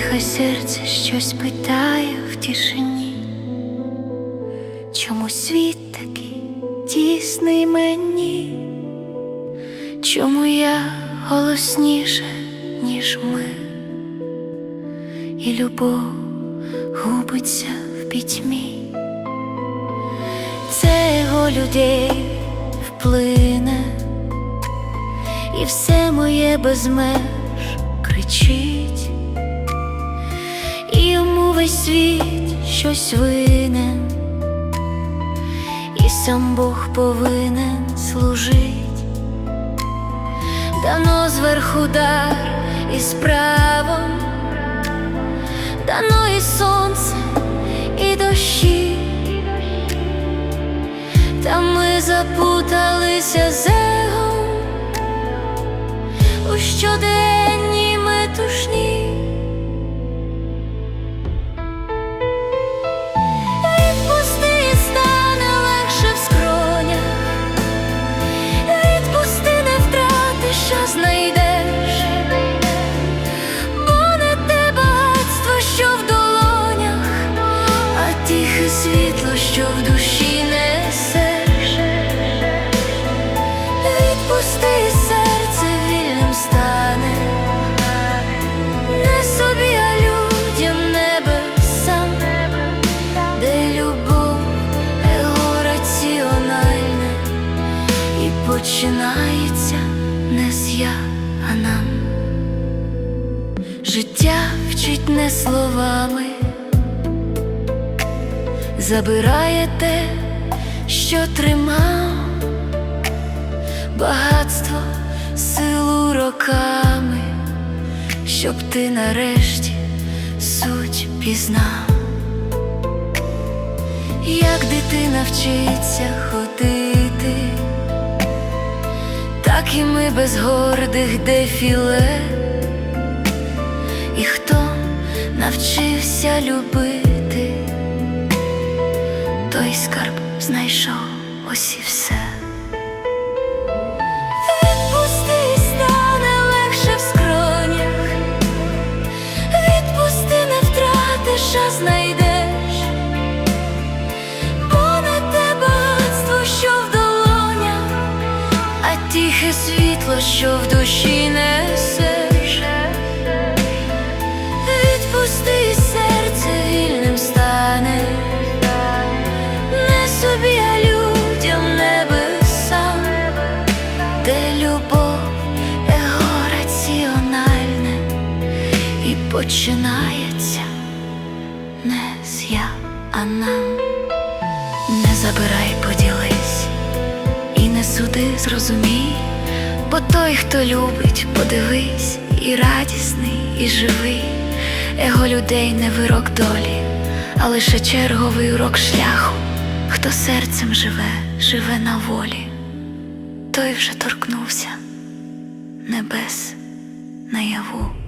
хай серце щось питає в тишині, чому світ такий тісний мені, чому я голосніше, ніж ми, і любов губиться в пітьмі, це його людей вплине, і все моє без меж кричить, весь світ щось винен, і сам Бог повинен служить, дано зверху дар і справом, дано і сонце, і дощі, та ми запуталися з егом у щоденній починається не з я, а нам. Життя вчить не словами, забирає те, що тримав. Багатство, силу роками, щоб ти нарешті суть пізнав, як дитина вчиться ходити, без гордих дефіле, і хто навчився любити, той скарб знайшов ось і все. Відпусти, тихе світло, що в душі несеш. Відпусти, серце вільним стане, не собі, а людям небесам де любов его раціональне і починається не з я, а нам. Не забирай, поділись і не суди, зрозумій, бо той, хто любить, подивись, і радісний, і живий, его людей не вирок долі, а лише черговий урок шляху. Хто серцем живе, живе на волі той вже торкнувся небес наяву.